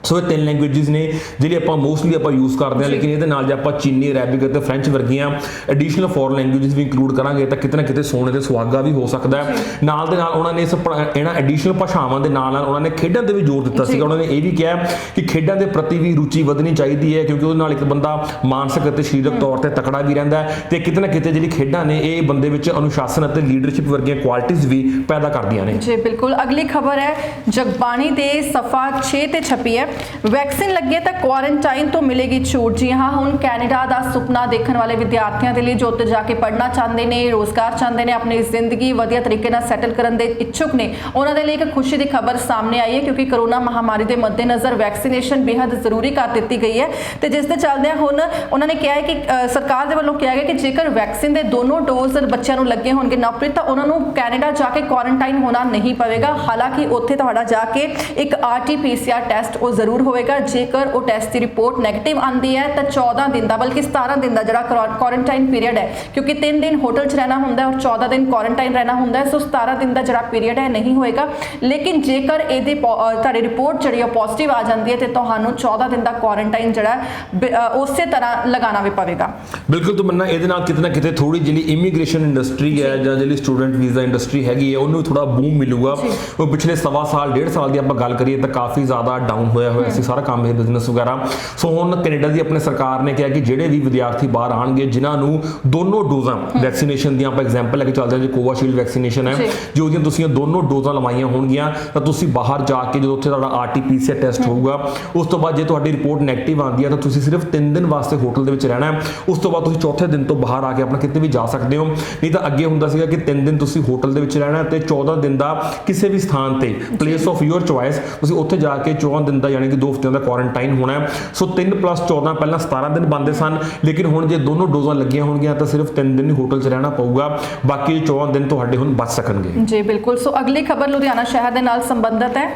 ਸੋ ਇਹ ਤਿੰਨ ਲੈਂਗੁਏਜਸ ਨੇ ਜਿਹੜੀ ਆਪਾਂ ਮੋਸਟਲੀ ਆਪਾਂ ਯੂਜ਼ ਕਰਦੇ ਹਾਂ ਲੇਕਿਨ ਇਹਦੇ ਨਾਲ ਜੇ ਆਪਾਂ ਚੀਨੀ ਅਰੈਬਿਕ ਅਤੇ ਫ੍ਰੈਂਚ ਵਰਗੀਆਂ ਐਡੀਸ਼ਨਲ ਫੋਰਨ ਲੈਂਗੁਏਜਸ ਵੀ ਇਨਕਲੂਡ ਕਰਾਂਗੇ ਤਾਂ ਕਿਤੇ ਨਾ ਕਿਤੇ ਸੋਨੇ ਦੇ ਸੁਹਾਗਾ ਵੀ ਹੋ ਸਕਦਾ ਹੈ। ਨਾਲ ਦੇ ਨਾਲ ਉਹਨਾਂ ਨੇ ਇਸ ਇਹਨਾਂ ਐਡੀਸ਼ਨਲ ਭਾਸ਼ਾਵਾਂ ਦੇ ਨਾਲ ਨਾਲ ਉਹਨਾਂ ਨੇ ਖੇਡਾਂ ਤੇ ਵੀ ਜ਼ੋਰ ਦਿੱਤਾ ਸੀਗਾ। ਉਹਨਾਂ ਨੇ ਇਹ ਵੀ ਕਿਹਾ ਕਿ ਖੇਡਾਂ ਦੇ ਪ੍ਰਤੀ ਵੀ ਰੁਚੀ ਵਧਣੀ ਚਾਹੀਦੀ ਹੈ ਕਿਉਂਕਿ ਉਹਦੇ ਨਾਲ ਇੱਕ ਬੰਦਾ ਮਾਨਸਿਕ ਅਤੇ ਸਰੀਰਕ ਤੌਰ ਤੇ ਤਕੜਾ ਵੀ ਰਹਿੰਦਾ ਹੈ ਤੇ ਕਿਤੇ ਨਾ ਕਿਤੇ ਜਿਹੜੀ ਖੇਡਾਂ ਨੇ ਇਹ ਬੰਦੇ ਵਿੱਚ ਅਨੁਸ਼ਾਸਨ ਅਤੇ ਲੀਡਰਸ਼ਿਪ ਵਰਗੀਆਂ ਕੁਆਲਿਟੀਆਂ ਵੀ ਪੈਦਾ ਕਰਦੀਆਂ ਨੇ। ਜੀ ਬਿਲਕੁਲ। ਅਗਲੀ ਖਬਰ ਹੈ ਜਗਬਾਣੀ ਦੇ ਸਫਾ 6 ਤੇ ਛਪੀ ਹੈ। ਵੈਕਸੀਨ ਲੱਗੇ ਤਾਂ ਕੁਆਰੰਟਾਈਨ ਤੋਂ ਮਿਲੇਗੀ ਛੂਟ। ਜੀ ਹਾਂ, ਹੁਣ ਕੈਨੇਡਾ ਦਾ ਸੁਪਨਾ ਦੇਖਣ ਵਾਲੇ ਵਿਦਿਆਰਥੀਆਂ ਦੇ ਲਈ ਜੋ ਉੱਥੇ ਜਾ ਕੇ ਪੜ੍ਹਨਾ ਚਾਹੁੰਦੇ ਨੇ, ਰੋਜ਼ਗਾਰ ਚਾਹੁੰਦੇ ਨੇ, ਆਪਣੀ ਜ਼ਿੰਦਗੀ ਵਧੀਆ ਤਰੀਕੇ ਨਾਲ ਸੈਟਲ ਕਰਨ ਦੇ ਇੱਛੁਕ ਨੇ। ਉਹਨਾਂ ਦੇ ਲਈ ਇੱਕ ਖੁਸ਼ੀ ਦੀ ਖਬਰ ਸਾਹਮਣੇ ਆਈ ਹੈ ਕਿਉਂਕਿ ਕਰੋਨਾ ਮਹਾਮਾਰੀ ਦੇ ਮੱਦੇਨਜ਼ਰ ਵੈਕਸੀਨੇਸ਼ਨ ਬੇहद ਜ਼ਰੂਰੀ ਕਰ ਦਿੱਤੀ ਗਈ ਹੈ। ਤੇ ਜਿਸ ਦੇ ਚੱਲਦਿਆਂ ਹੁਣ ਉਹਨਾਂ ਨੇ ਕਿਹਾ ਹੈ ਕਿ ਸਰਕਾਰ ਦੇ ਵੱਲੋਂ ਕਿਹਾ ਗਿਆ ਕਿ ਜੇਕਰ ਵੈਕਸੀਨ ਦੇ ਦੋਨੋਂ ਡੋਜ਼ ਬੱਚਿਆਂ ਨੂੰ ਲੱਗੇ ਹੋਣਗੇ ਨਵਪ੍ਰੀਤ ਤਾਂ ਉਹਨਾਂ ਨੂੰ ਕੈਨੇਡਾ ਜਾ ਕੇ ਕੁਆਰੰਟਾਈਨ ਹੋਣਾ ਨਹੀਂ ਪਵੇਗਾ। ਹਾਲਾਂਕਿ ਉੱਥੇ ਤੁਹਾਡਾ ਜਾ ਕੇ ਇੱਕ ਆਰਟੀ-ਪੀਸੀਆਰ ਟੈਸਟ ਉਹ ਜ਼ਰੂਰ ਹੋਵੇਗਾ। ਜੇਕਰ ਉਹ ਟੈਸਟ ਦੀ ਰਿਪੋਰਟ 네ਗੇਟਿਵ ਆਂਦੀ ਹੈ ਤਾਂ 14 ਦਿਨ ਦਾ ਬਲਕਿ 17 ਦਿਨ ਦਾ ਜਿਹੜਾ ਕੁਆਰੰਟਾਈਨ ਪੀਰੀਅਡ ਹੈ ਕਿਉਂਕਿ 3 ਦਿਨ ਹੋਟਲ 'ਚ ਰਹਿਣਾ ਹੁੰਦਾ ਔਰ 14 ਦਿਨ ਕੁਆਰੰਟਾਈਨ ਰਹਿਣਾ ਹੁੰਦਾ ਹੈ ਸੋ 17 ਦਿਨ ਦਾ ਜਿਹੜਾ ਪੀਰੀਅਡ ਹੈ ਨਹੀਂ ਹੋਏਗਾ। ਲੇਕਿਨ ਜੇਕਰ ਇਹਦੇ ਤੁਹਾਡੀ ਰਿਪੋਰਟ ਜਿਹੜੀ ਹੈ ਪੋਜ਼ਿਟਿਵ ਆ ਜਾਂਦੀ ਹੈ ਤੇ ਤੁਹਾਨੂੰ 14 ਦਿਨ ਦਾ ਕੁਆਰੰਟਾਈਨ ਜਿਹੜਾ ਉਸੇ ਤਰ੍ਹਾਂ ਲਗਾਉਣਾ ਵੀ ਪਵੇਗਾ। ਬਿਲਕੁਲ ਤੋਂ ਮੰਨਣਾ ਇਹਦੇ ਨਾਲ ਕਿਤੇ ਨਾ ਕਿਤੇ ਥੋੜੀ ਜਿਹੜੀ ਇਮੀਗ੍ਰੇਸ਼ਨ ਇੰਡਸਟਰੀ ਹੈ ਜਾਂ। ਜਿਹੜੀ ਸਟੂਡੈਂਟ ਵੀਜ਼ਾ ਇੰਡਸਟਰੀ ਹੈਗੀ ਹੈ ਉਹਨੂੰ ਥੋੜਾ ਬੂਮ ਮਿਲੂਗਾ। ਉਹ ਪਿਛਲੇ ਸਵਾ ਸਾਲ ਡੇਢ ਸਾਲ ਦੀ ਆਪਾਂ ਗੱਲ ਕਰੀਏ ਤਾਂ ਕਾਫੀ ਜ਼ਿਆਦਾ ਡਾਊਨ ਹੋਇਆ ਹੋਇਆ ਸੀ ਸਾਰਾ ਕੰਮ ਇਹ ਬਿਜ਼ਨਸ ਵਗੈਰਾ। ਸੋ ਹੁਣ ਕੈਨੇਡਾ ਦੀ ਆਪਣੇ ਸਰਕਾਰ ਨੇ ਕਿਹਾ ਕਿ ਜਿਹੜੇ ਵੀ ਵਿਦਿਆਰਥੀ ਬਾਹਰ ਆਣਗੇ ਜਿਨ੍ਹਾਂ ਨੂੰ ਦੋਨੋਂ ਡੋਜ਼ਾਂ ਵੈਕਸੀਨੇਸ਼ਨ ਦੀਆਂ ਆਪਾਂ ਐਗਜ਼ਾਮਪਲ ਲੈ ਕੇ ਚੱਲਦੇ ਹਾਂ ਜੇ ਕੋਵਾਸ਼ੀਲਡ ਵੈਕਸੀਨੇਸ਼ਨ ਹੈ ਜੀ। ਉਹਦੀਆਂ ਤੁਸੀਂ ਦੋਨੋਂ ਡੋਜ਼ਾਂ ਲਵਾਈਆਂ ਹੋਣਗੀਆਂ ਤਾਂ ਤੁਸੀਂ ਬਾਹਰ ਜਾ ਕੇ ਜਦੋਂ ਉੱਥੇ ਤੁਹਾਡਾ ਆਰਟੀਪੀਸੀਆਰ ਟੈਸਟ ਹੋਊਗਾ ਉਸ ਤੋਂ ਬਾਅਦ ਜੇ ਤੁਹਾਡੀ ਰਿਪੋਰਟ 네ਗੇਟਿਵ ਆਉਂਦੀ ਹੈ ਤਾਂ ਤੁਸੀਂ ਸਿਰਫ 3 ਦਿਨ ਵਾਸਤੇ ਹੋਟਲ ਦੇ ਵਿੱਚ ਰਹਿਣਾ ਹੈ। ਉਸ ਤੋਂ ਬਾਅਦ ਤੁਸੀਂ ਚੌਥੇ ਦਿਨ ਤੋਂ ਬਾਹਰ ਆ ਕੇ ਆਪਣਾ ਕਿਤੇ ਵੀ ਜਾ ਸਕਦੇ ਹੋ। ਨਹੀਂ ਤਾਂ ਅੱਗੇ ਹੁੰਦਾ ਸੀਗਾ ਕਿ 3 ਦਿਨ ਤੁਸੀਂ ਹੋਟਲ ਦੇ ਵਿੱਚ ਰਹਿਣਾ ਤੇ 14 ਦਿਨ ਦਾ ਕਿਸੇ ਵੀ ਸਥਾਨ ਤੇ ਪਲੇਸ ਆਫ ਯੂਅਰ ਚੁਆਇਸ ਤੁਸੀਂ ਉੱਥੇ ਜਾ ਕੇ 14 ਦਿਨ ਦਾ ਯਾਨੀ ਕਿ 2 ਹਫ਼ਤਿਆਂ ਦਾ ਕੁਆਰੰਟਾਈਨ ਹੋਣਾ ਹੈ। ਸੋ 3 14 ਪਹਿਲਾਂ 17 ਦਿਨ ਬੰਦੇ ਸਨ। ਲੇਕਿਨ ਹੁਣ ਜੇ ਦੋਨੋਂ ਡੋਜ਼ਾਂ ਲੱਗੀਆਂ ਹੋਣਗੀਆਂ, ਤਾਂ ਸਿਰਫ 3 ਦਿਨ ਹੀ ਹੋਟਲ 'ਚ ਰਹਿਣਾ ਪਊਗਾ। ਬਾਕੀ 14 ਦਿਨ ਤੁਹਾਡੇ ਹੁਣ ਬਚ ਸਕਣਗੇ। ਜੀ, ਬਿਲਕੁਲ। ਸੋ ਅਗਲੀ ਖਬਰ ਲੁਧਿਆਣਾ ਸ਼ਹਿਰ ਦੇ ਨਾਲ ਸੰਬੰਧਿਤ ਹੈ।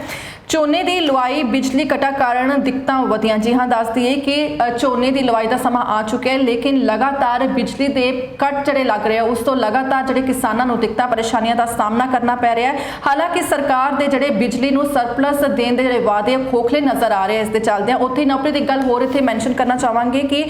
ਝੋਨੇ ਦੀ ਲਵਾਈ ਬਿਜਲੀ ਕਟਾ ਕਾਰਨ ਦਿੱਕਤਾਂ ਵਧੀਆਂ। ਜੀ ਹਾਂ, ਦੱਸ ਦਈਏ ਕਿ ਝੋਨੇ ਦੀ ਲਵਾਈ ਦਾ ਸਮਾਂ ਆ ਚੁੱਕਿਆ ਹੈ, ਲੇਕਿਨ ਲਗਾਤਾਰ ਬਿਜਲੀ ਦੇ ਕੱਟ ਜਿਹੜੇ ਲੱਗ ਰਹੇ ਆ। ਉਸ ਤੋਂ ਲਗਾਤਾਰ ਜਿਹੜੇ ਕਿਸਾਨਾਂ ਨੂੰ ਦਿੱਕਤਾਂ, ਪਰੇਸ਼ਾਨੀਆਂ ਦਾ ਸਾਹਮਣਾ ਕਰਨਾ ਪੈ ਰਿਹਾ ਹੈ। ਹਾਲਾਂਕਿ ਸਰਕਾਰ ਦੇ ਜਿਹੜੇ ਬਿਜਲੀ ਨੂੰ ਸਰਪਲਸ ਦੇਣ ਦੇ ਜਿਹੜੇ ਵਾਅਦੇ ਖੋਖਲੇ ਨਜ਼ਰ ਆ ਰਹੇ ਇਸ ਦੇ ਚੱਲਦਿਆਂ। ਉੱਥੇ ਨੌਕਰੀ ਦੀ ਗੱਲ ਹੋਰ ਇੱਥੇ ਮੈਂਸ਼ਨ ਕਰਨਾ ਚਾਹਾਂਗੇ ਕਿ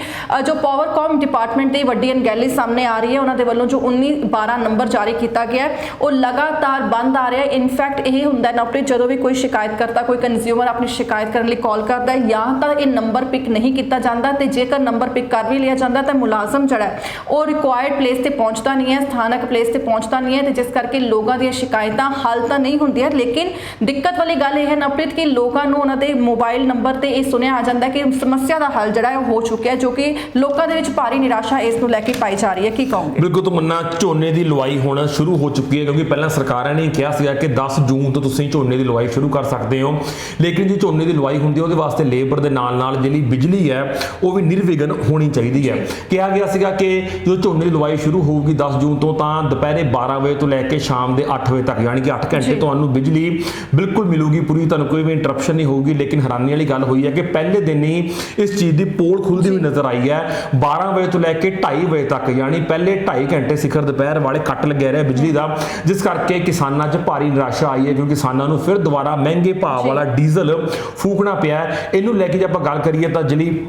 ਜੋ ਪਾਵਰਕਾਮ ਡਿਪਾਰਟਮੈਂਟ ਦੀ ਵੱਡੀ ਅਣਗਹਿਲੀ ਸਾਹਮਣੇ ਆ ਰਹੀ ਹੈ, ਉਹਨਾਂ ਦੇ ਵੱਲੋਂ ਜੋ 19 12 ਨੰਬਰ ਜਾਰੀ ਕੀਤਾ ਗਿਆ ਉਹ ਲਗਾਤਾਰ ਬੰਦ ਆ ਰਿਹਾ ਹੈ। ਇਨਫੈਕਟ ਇਹ ਹੁੰਦਾ ਨੌਕਰੀ ਜਦੋਂ ਵੀ ਕੋਈ ਸ਼ਿਕਾਇਤ ਕਰਤਾ ਕੋਈ ਕੰਜ਼ਿਊਮਰ ਆਪਣੀ ਸ਼ਿਕਾਇਤ ਕਰਨ ਲਈ ਕਾਲ ਕਰਦਾ ਹੈ ਜਾਂ ਤਾਂ ਇਹ ਨੰਬਰ ਪਿਕ ਨਹੀਂ ਕੀਤਾ ਜਾਂਦਾ ਤੇ ਜੇਕਰ ਨੰਬਰ ਪਿਕ ਕਰ ਵੀ ਲਿਆ ਜਾਂਦਾ ਤਾਂ ਮੁਲਾਜ਼ਮ ਜਿਹੜਾ ਉਹ ਰਿਕੁਆਇਰਡ ਪਲੇਸ ਤੇ ਪਹੁੰਚਦਾ ਨਹੀਂ ਹੈ, ਸਥਾਨਕ ਪਲੇਸ ਤੇ ਪਹੁੰਚਦਾ ਨਹੀਂ ਹੈ ਤੇ ਜਿਸ ਕਰਕੇ ਲੋਕਾਂ ਦੀਆਂ ਸ਼ਿਕਾਇਤਾਂ ਹੱਲ ਤਾਂ ਨਹੀਂ ਹੁੰਦੀਆਂ, ਲੇਕਿਨ ਦਿੱਕਤ ਵਾਲੀ ਗੱਲ ਇਹ ਹੈ ਨਵਪ੍ਰੀਤ ਕਿ ਲੋਕਾਂ ਨੂੰ ਉਹਨਾਂ ਦੇ ਮੋਬਾਈਲ ਨੰਬਰ ਤੇ ਇਹ ਸੁਣਿਆ ਆ ਜਾਂਦਾ ਕਿ ਸਮੱਸਿਆ ਦਾ ਹੱਲ ਜਿਹੜਾ ਹੈ ਹੋ ਚੁੱਕਿਆ ਜੋ ਕਿ ਲੋਕਾਂ ਦੇ ਵਿੱਚ ਭਾਰੀ ਨਿਰਾਸ਼ਾ ਇਸ ਨੂੰ ਲੈ ਕੇ ਪਾਈ ਜਾ ਰਹੀ ਹੈ। ਕੀ ਕਹੋਗੇ? ਬਿਲਕੁਲ ਤੋਂ ਝੋਨੇ ਦੀ ਲਵਾਈ ਹੋਣਾ ਸ਼ੁਰੂ ਹੋ ਚੁੱਕੀ ਹੈ ਕਿਉਂਕਿ ਪਹਿਲਾਂ ਸਰਕਾਰਾਂ ਨੇ ਕਿਹਾ ਸੀਗਾ ਕਿ 10 ਜੂਨ ਤੋਂ ਤੁਸੀਂ ਝੋਨੇ ਦੀ ਲਵਾਈ ਸ਼ੁਰੂ ਕਰ ਸਕਦੇ ਹੋ। ਲੇਕਿਨ ਜੇ ਝੋਨੇ ਦੀ ਲਵਾਈ ਹੁੰਦੀ ਹੈ ਉਹਦੇ ਵਾਸਤੇ ਲੇਬਰ ਦੇ ਨਾਲ ਨਾਲ ਜਿਹੜੀ ਬਿਜਲੀ ਹੈ ਉਹ ਵੀ ਨਿਰਵਿਘਨ ਹੋਣੀ ਚਾਹੀਦੀ ਹੈ। ਕਿਹਾ ਗਿਆ ਸੀਗਾ ਕਿ ਜਦੋਂ ਝੋਨੇ ਦੀ ਲਵਾਈ ਸ਼ੁਰੂ ਹੋਊਗੀ 10 ਜੂਨ ਤੋਂ ਤਾਂ ਦੁਪਹਿਰੇ 12 ਵਜੇ ਤੋਂ ਲੈ ਕੇ ਸ਼ਾਮ ਦੇ 8 ਵਜੇ ਤੱਕ ਯਾਨੀ ਕਿ 8 ਘੰਟੇ ਜੀ। ਤੁਹਾਨੂੰ ਬਿਜਲੀ ਬਿਲਕੁਲ ਮਿਲੂਗੀ ਪੂਰੀ ਤੁਹਾਨੂੰ ਕੋਈ ਵੀ ਇੰਟਰਪਸ਼ਨ ਨਹੀਂ ਹੋਊਗੀ। ਲੇਕਿਨ ਹੈਰਾਨੀ ਵਾਲੀ ਗੱਲ ਹੋਈ ਹੈ ਕਿ ਪਹਿਲੇ ਦਿਨ ਹੀ ਇਸ ਚੀਜ਼ ਦੀ ਪੋਲ ਖੁੱਲਦੀ ਹੋਈ ਨਜ਼ਰ ਆਈ ਹੈ। 12 ਵਜੇ ਤੋਂ ਲੈ ਕੇ 2:30 ਵਜੇ ਤੱਕ ਯਾਨੀ ਪਹਿਲੇ 2.5 ਘੰਟੇ ਸਿਖਰ ਦੁਪਹਿਰ ਵਾਲੇ ਕੱਟ ਲੱਗਿਆ ਰਿਹਾ ਬਿਜਲੀ ਦਾ। ਜਿਸ ਕਰਕੇ ਕਿਸਾਨਾਂ 'ਚ ਭਾਰੀ ਨਿਰਾਸ਼ਾ ਆਈ ਹੈ ਕਿਉਂਕਿ ਕਿਸਾਨਾਂ ਨੂੰ ਫਿਰ ਦੁਬਾਰਾ ਮਹਿੰਗੇ ਭਾਅ। ਵਾਲਾ ਡੀਜ਼ਲ ਫੂਕਣਾ ਪਿਆ। ਇਹਨੂੰ ਲੈ ਕੇ ਜੇ ਆਪਾਂ ਗੱਲ ਕਰੀਏ ਤਾਂ ਜਿਹੜੀ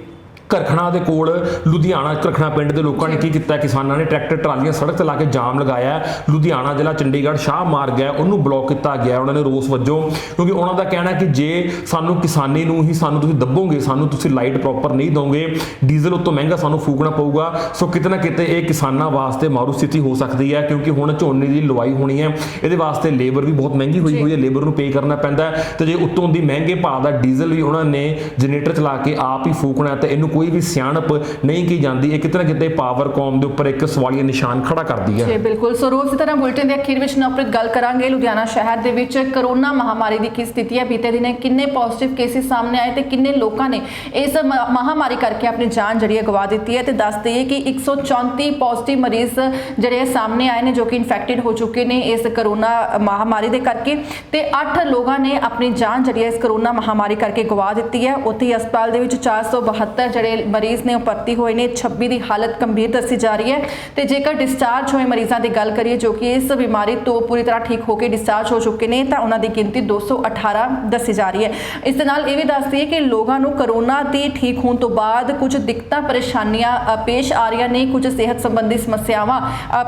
ਕਰਖਣਾ ਦੇ ਕੋਲ ਲੁਧਿਆਣਾ ਕਰਖਣਾ ਪਿੰਡ ਦੇ ਲੋਕਾਂ ਨੇ ਕੀ ਕੀਤਾ? ਕਿਸਾਨਾਂ ਨੇ ਟਰੈਕਟਰ, ਟਰਾਲੀਆਂ, ਸੜਕ ਤੇ ਲਾ ਕੇ ਜਾਮ ਲਗਾਇਆ ਲੁਧਿਆਣਾ ਜ਼ਿਲ੍ਹਾ ਚੰਡੀਗੜ੍ਹ ਸ਼ਾਹ ਮਾਰਗ ਹੈ ਉਹਨੂੰ ਬਲੌਕ ਕੀਤਾ ਗਿਆ, ਉਹਨਾਂ ਨੇ ਰੋਸ ਵੱਜੋਂ। ਕਿਉਂਕਿ ਉਹਨਾਂ ਦਾ ਕਹਿਣਾ ਕਿ ਜੇ ਸਾਨੂੰ ਕਿਸਾਨੀ ਨੂੰ ਹੀ ਸਾਨੂੰ ਤੁਸੀਂ ਦੱਬੋਗੇ, ਸਾਨੂੰ ਤੁਸੀਂ ਲਾਈਟ ਪ੍ਰੋਪਰ ਨਹੀਂ ਦੋਗੇ ਡੀਜ਼ਲ ਉਤੋਂ ਮਹਿੰਗਾ ਸਾਨੂੰ ਫੂਕਣਾ ਪਊਗਾ, ਸੋ ਕਿਤੇ ਨਾ ਕਿਤੇ ਇਹ ਕਿਸਾਨਾਂ ਵਾਸਤੇ ਮਾਰੂ ਸਥਿਤੀ ਹੋ ਸਕਦੀ ਹੈ, ਕਿਉਂਕਿ ਹੁਣ ਝੋਨੇ ਦੀ ਲਵਾਈ ਹੋਣੀ ਹੈ। ਇਹਦੇ ਵਾਸਤੇ ਲੇਬਰ ਵੀ ਬਹੁਤ ਮਹਿੰਗੀ ਹੋਈ ਹੋਈ ਹੈ ਲੇਬਰ ਨੂੰ ਪੇ ਕਰਨਾ ਪੈਂਦਾ ਹੈ। ਤੇ ਜੇ ਉੱਤੋਂ ਦੀ ਮਹਿੰਗੇ ਭਾਅ ਦਾ ਡੀਜ਼ਲ ਵੀ ਉਹਨਾਂ ਨੇ ਜਨਰੇਟਰ ਚਲਾ ਕੇ ਆਪ ਹੀ ਫੂਕਣਾ ਹੈ, ਤੇ ਇਹਨੂੰ ਕੋਈ ਵੀ ਸਿਆਣਪ ਨਹੀਂ ਕੀ ਜਾਂਦੀ, ਇਹ ਕਿਤੇ ਨਾ ਕਿਤੇ ਪਾਵਰਕਾਮ ਦੇ ਉੱਪਰ ਇੱਕ ਸਵਾਲੀਆ ਨਿਸ਼ਾਨ ਖੜਾ ਕਰਦੀ ਹੈ। ਜੀ, ਬਿਲਕੁਲ। ਸੋ ਰੋਜ਼ ਦੀ ਤਰ੍ਹਾਂ ਬੁਲਟਨ ਦੇ ਅਖੀਰ ਵਿੱਚ ਨਵਪ੍ਰੀਤ ਗੱਲ ਕਰਾਂਗੇ। ਲੁਧਿਆਣਾ ਸ਼ਹਿਰ ਦੇ ਵਿੱਚ ਕਰੋਨਾ ਮਹਾਮਾਰੀ ਦੀ ਕੀ ਸਥਿਤੀ ਹੈ? ਬੀਤੇ ਦਿਨੇ ਕਿੰਨੇ ਪੋਜ਼ਿਟਿਵ ਕੇਸਿਸ ਸਾਹਮਣੇ ਆਏ ਤੇ ਕਿੰਨੇ ਲੋਕਾਂ ਨੇ ਇਸ ਮ- ਮਹਾਮਾਰੀ ਕਰਕੇ ਆਪਣੀ ਜਾਨ ਜਿਹੜੀ ਗਵਾ ਦਿੱਤੀ ਹੈ ਤੇ ਦੱਸ ਦਈਏ ਕਿ 134 ਪੋਜ਼ਿਟਿਵ ਮਰੀਜ਼ ਜਿਹੜੇ ਸਾਹਮਣੇ ਆਏ ਨੇ ਜੋ ਕਿ ਇਨਫੈਕਟਡ ਹੋ ਚੁੱਕੇ ਨੇ ਇਸ ਕਰੋਨਾ ਮਹਾਮਾਰੀ ਦੇ ਕਰਕੇ ਤੇ 8 ਲੋਕਾਂ ਨੇ ਆਪਣੀ ਜਾਨ ਜਿਹੜੀ ਹੈ ਇਸ ਕਰੋਨਾ ਮਹਾਮਾਰੀ ਕਰਕੇ ਗਵਾ ਦਿੱਤੀ ਹੈ। ਉੱਥੇ ਹੀ ਹਸਪਤਾਲ ਦੇ ਵਿੱਚ 472 ਜਿਹੜੇ ਜਿਹੜੇ ਮਰੀਜ਼ ਨੇ ਉਹ ਭਰਤੀ ਹੋਏ ਨੇ 26 ਦੀ ਹਾਲਤ ਗੰਭੀਰ ਦੱਸੀ ਜਾ ਰਹੀ ਹੈ। ਤੇ ਜੇਕਰ ਡਿਸਚਾਰਜ ਹੋਏ ਮਰੀਜ਼ਾਂ ਦੀ ਗੱਲ ਕਰੀਏ, ਜੋ ਕਿ ਇਸ ਬਿਮਾਰੀ ਤੋਂ ਪੂਰੀ ਤਰ੍ਹਾਂ ਠੀਕ ਹੋ ਕੇ ਡਿਸਚਾਰਜ ਹੋ ਚੁੱਕੇ ਨੇ, ਤਾਂ ਉਹਨਾਂ ਦੀ ਗਿਣਤੀ 218 ਦੱਸੀ ਜਾ ਰਹੀ ਹੈ। ਇਸ ਦੇ ਨਾਲ ਇਹ ਵੀ ਦੱਸਦੀ ਹੈ ਕਿ ਲੋਕਾਂ ਨੂੰ ਕਰੋਨਾ ਦੇ ਠੀਕ ਹੋਣ ਤੋਂ ਬਾਅਦ ਕੁਝ ਦਿੱਕਤਾਂ, ਪਰੇਸ਼ਾਨੀਆਂ ਪੇਸ਼ ਆ ਰਹੀਆਂ ਨੇ, ਕੁਝ ਸਿਹਤ ਸੰਬੰਧੀ ਸਮੱਸਿਆਵਾਂ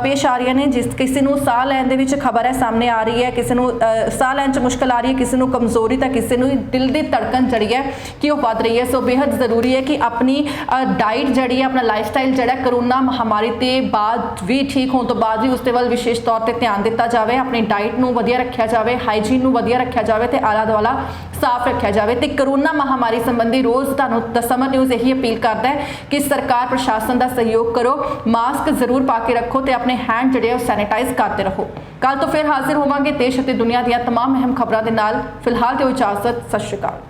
ਪੇਸ਼ ਆ ਰਹੀਆਂ ਨੇ, ਜਿਸ ਕਿਸੇ ਨੂੰ ਸਾਹ ਲੈਣ ਦੇ ਵਿੱਚ ਖਬਰ ਹੈ, ਸਾਹਮਣੇ ਆ ਰਹੀ ਹੈ, ਕਿਸੇ ਨੂੰ ਸਾਹ ਲੈਣ 'ਚ ਮੁਸ਼ਕਲ ਆ ਰਹੀ ਹੈ, ਕਿਸੇ ਨੂੰ ਕਮਜ਼ੋਰੀ ਤਾਂ ਕਿਸੇ ਨੂੰ ਦਿਲ ਦੀ ਧੜਕਨ ਜਿਹੜੀ ਹੈ ਕਿ ਉਹ ਵੱਧ ਰਹੀ ਹੈ। ਸੋ ਬੇहद ਜ਼ਰੂਰੀ ਹੈ ਕਿ ਆਪਣੀ ਡਾਈਟ ਜਿਹੜੀ ਹੈ ਆਪਣਾ ਲਾਈਫਸਟਾਈਲ ਜਿਹੜਾ ਹੈ, ਕਰੋਨਾ ਮਹਾਮਾਰੀ ਤੇ ਬਾਅਦ ਵੀ ਠੀਕ ਹੋਣ ਤੋਂ ਬਾਅਦ ਵੀ ਉਸ ਤੇ ਵੱਲ ਵਿਸ਼ੇਸ਼ ਤੌਰ ਤੇ ਧਿਆਨ ਦਿੱਤਾ ਜਾਵੇ ਆਪਣੀ ਡਾਈਟ ਨੂੰ ਵਧੀਆ ਰੱਖਿਆ ਜਾਵੇ ਹਾਈਜੀਨ ਨੂੰ ਵਧੀਆ ਰੱਖਿਆ ਜਾਵੇ ਤੇ ਆਲਾ ਦੁਆਲਾ ਸਾਫ਼ ਰੱਖਿਆ ਜਾਵੇ ਤੇ ਕਰੋਨਾ ਮਹਾਮਾਰੀ ਸੰਬੰਧੀ ਰੋਜ਼ ਤੁਹਾਨੂੰ ਦ ਸਮਰ ਨਿਊਜ਼ ਇਹੀ ਅਪੀਲ ਕਰਦਾ ਹੈ ਕਿ ਸਰਕਾਰ ਪ੍ਰਸ਼ਾਸਨ ਦਾ ਸਹਿਯੋਗ ਕਰੋ ਮਾਸਕ ਜ਼ਰੂਰ ਪਾ ਕੇ ਰੱਖੋ ਤੇ ਆਪਣੇ ਹੈਂਡ ਜਿਹੜੇ ਆ ਉਹ ਸੈਨੀਟਾਈਜ਼ ਕਰਦੇ ਰਹੋ ਕੱਲ ਤੋਂ ਫਿਰ ਹਾਜ਼ਰ ਹੋਵਾਂਗੇ ਦੇਸ਼ ਅਤੇ ਦੁਨੀਆ ਦੀਆਂ तमाम ਅਹਿਮ ਖਬਰਾਂ ਦੇ ਨਾਲ ਫਿਲਹਾਲ ਦਿਓ ਇਜਾਜ਼ਤ ਸਤਿ ਸ਼੍ਰੀ ਅਕਾਲ